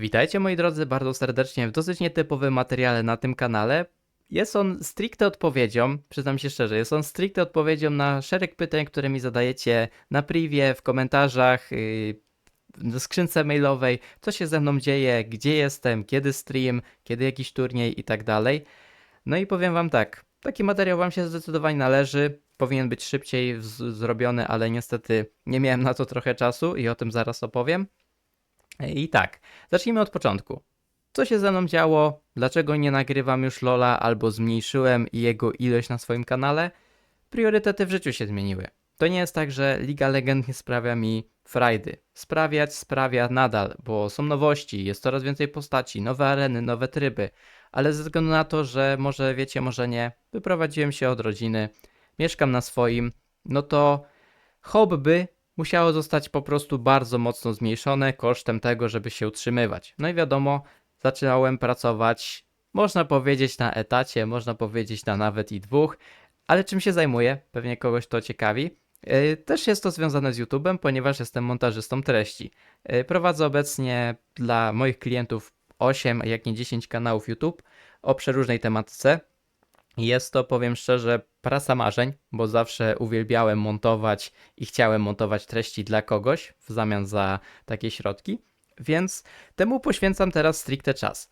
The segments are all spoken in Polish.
Witajcie moi drodzy bardzo serdecznie w dosyć nietypowym materiale na tym kanale. Jest on stricte odpowiedzią, przyznam się szczerze, jest on stricte odpowiedzią na szereg pytań, które mi zadajecie na privie, w komentarzach, yy, w skrzynce mailowej, co się ze mną dzieje, gdzie jestem, kiedy stream, kiedy jakiś turniej i tak dalej. No i powiem wam tak, taki materiał wam się zdecydowanie należy, powinien być szybciej zrobiony, ale niestety nie miałem na to trochę czasu i o tym zaraz opowiem. I tak, zacznijmy od początku. Co się ze mną działo? Dlaczego nie nagrywam już Lola albo zmniejszyłem jego ilość na swoim kanale? Priorytety w życiu się zmieniły. To nie jest tak, że Liga Legend nie sprawia mi frajdy. Sprawiać sprawia nadal, bo są nowości, jest coraz więcej postaci, nowe areny, nowe tryby, ale ze względu na to, że może wiecie, może nie, wyprowadziłem się od rodziny, mieszkam na swoim, no to hobby musiało zostać po prostu bardzo mocno zmniejszone kosztem tego, żeby się utrzymywać. No i wiadomo, zaczynałem pracować, można powiedzieć na etacie, można powiedzieć na nawet i dwóch, ale czym się zajmuję? Pewnie kogoś to ciekawi. Yy, Też jest to związane z YouTube'em, ponieważ jestem montażystą treści. Yy, Prowadzę obecnie dla moich klientów 8, jak nie 10 kanałów YouTube o przeróżnej tematyce. Jest to, powiem szczerze, praca marzeń, bo zawsze uwielbiałem montować i chciałem montować treści dla kogoś w zamian za takie środki, więc temu poświęcam teraz stricte czas.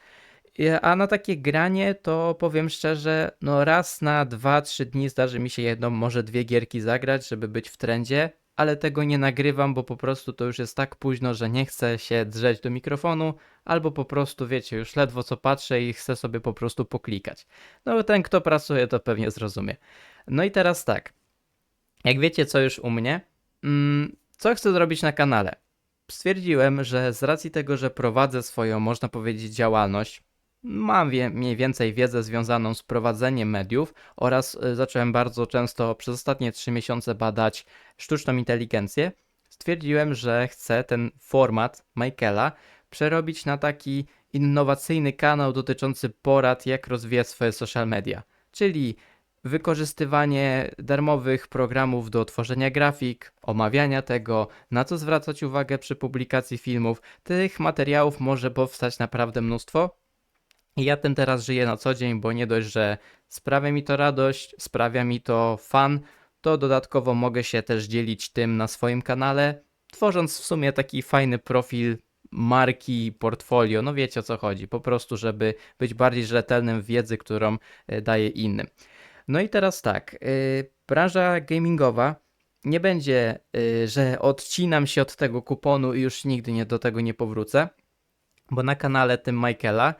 A na takie granie to powiem szczerze, no raz na 2-3 dni zdarzy mi się jedną, może dwie gierki zagrać, żeby być w trendzie, ale tego nie nagrywam, bo po prostu to już jest tak późno, że nie chcę się drzeć do mikrofonu, albo po prostu wiecie, już ledwo co patrzę i chcę sobie po prostu poklikać. No ten kto pracuje to pewnie zrozumie. No i teraz tak. Jak wiecie co już u mnie, mm, co chcę zrobić na kanale? Stwierdziłem, że z racji tego, że prowadzę swoją, można powiedzieć, działalność, mam wie, mniej więcej wiedzę związaną z prowadzeniem mediów oraz y, zacząłem bardzo często przez ostatnie 3 miesiące badać sztuczną inteligencję, stwierdziłem, że chcę ten format Michaela przerobić na taki innowacyjny kanał dotyczący porad, jak rozwijać swoje social media. Czyli wykorzystywanie darmowych programów do tworzenia grafik, omawiania tego, na co zwracać uwagę przy publikacji filmów. Tych materiałów może powstać naprawdę mnóstwo. Ja tym teraz żyję na co dzień, bo nie dość, że sprawia mi to radość, sprawia mi to fan, to dodatkowo mogę się też dzielić tym na swoim kanale, tworząc w sumie taki fajny profil marki, portfolio, no wiecie o co chodzi, po prostu żeby być bardziej rzetelnym w wiedzy, którą e, daję innym. No i teraz tak, yy, branża gamingowa nie będzie, yy, że odcinam się od tego kuponu i już nigdy nie do tego nie powrócę, bo na kanale tym Michaela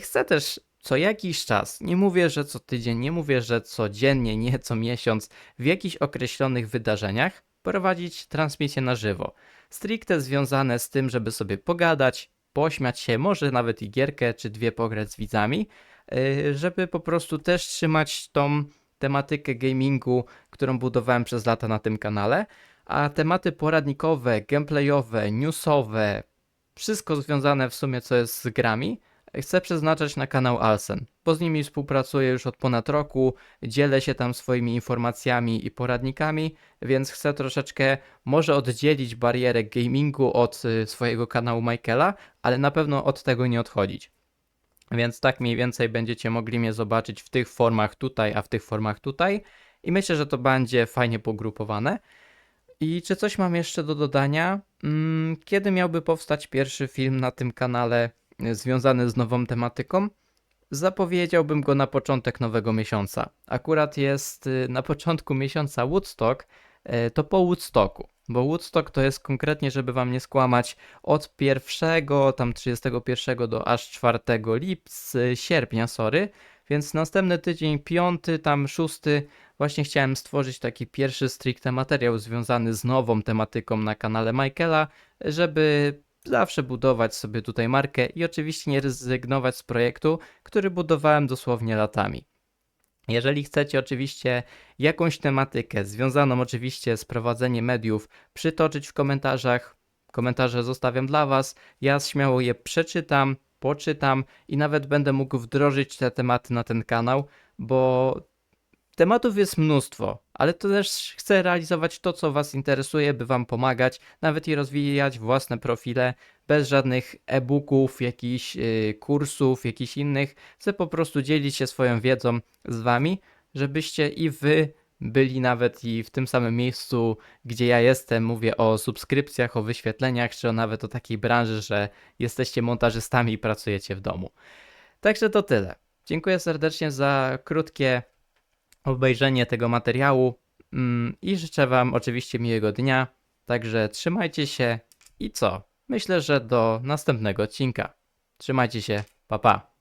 chcę też co jakiś czas, nie mówię, że co tydzień, nie mówię, że codziennie, nie co miesiąc, w jakichś określonych wydarzeniach prowadzić transmisje na żywo. Stricte związane z tym, żeby sobie pogadać, pośmiać się, może nawet i gierkę czy dwie pograć z widzami, y, żeby po prostu też trzymać tą tematykę gamingu, którą budowałem przez lata na tym kanale, a tematy poradnikowe, gameplayowe, newsowe, wszystko związane w sumie co jest z grami, chcę przeznaczać na kanał Alsen, bo z nimi współpracuję już od ponad roku, dzielę się tam swoimi informacjami i poradnikami, więc chcę troszeczkę może oddzielić barierę gamingu od y, swojego kanału Michaela, ale na pewno od tego nie odchodzić. Więc tak mniej więcej będziecie mogli mnie zobaczyć w tych formach tutaj, a w tych formach tutaj. I myślę, że to będzie fajnie pogrupowane. I czy coś mam jeszcze do dodania? Mm, Kiedy miałby powstać pierwszy film na tym kanale związany z nową tematyką? Zapowiedziałbym go na początek nowego miesiąca. Akurat jest y, na początku miesiąca Woodstock, y, to po Woodstocku. Bo Woodstock to jest konkretnie, żeby wam nie skłamać, od 1, tam 31 do aż 4 lipca, sierpnia, sorry. Więc następny tydzień, piąty, tam szósty, właśnie chciałem stworzyć taki pierwszy stricte materiał związany z nową tematyką na kanale Michaela, żeby zawsze budować sobie tutaj markę i oczywiście nie rezygnować z projektu, który budowałem dosłownie latami. Jeżeli chcecie oczywiście jakąś tematykę związaną oczywiście z prowadzeniem mediów przytoczyć w komentarzach, komentarze zostawiam dla Was, ja śmiało je przeczytam, poczytam i nawet będę mógł wdrożyć te tematy na ten kanał, bo tematów jest mnóstwo, ale to też chcę realizować to, co Was interesuje, by Wam pomagać, nawet i rozwijać własne profile, bez żadnych e-booków, jakichś y, kursów, jakichś innych. Chcę po prostu dzielić się swoją wiedzą z wami, żebyście i wy byli nawet i w tym samym miejscu, gdzie ja jestem. Mówię o subskrypcjach, o wyświetleniach, czy nawet o takiej branży, że jesteście montażystami i pracujecie w domu. Także to tyle. Dziękuję serdecznie za krótkie obejrzenie tego materiału mm, i życzę Wam oczywiście miłego dnia. Także trzymajcie się i co? Myślę, że do następnego odcinka. Trzymajcie się, pa pa.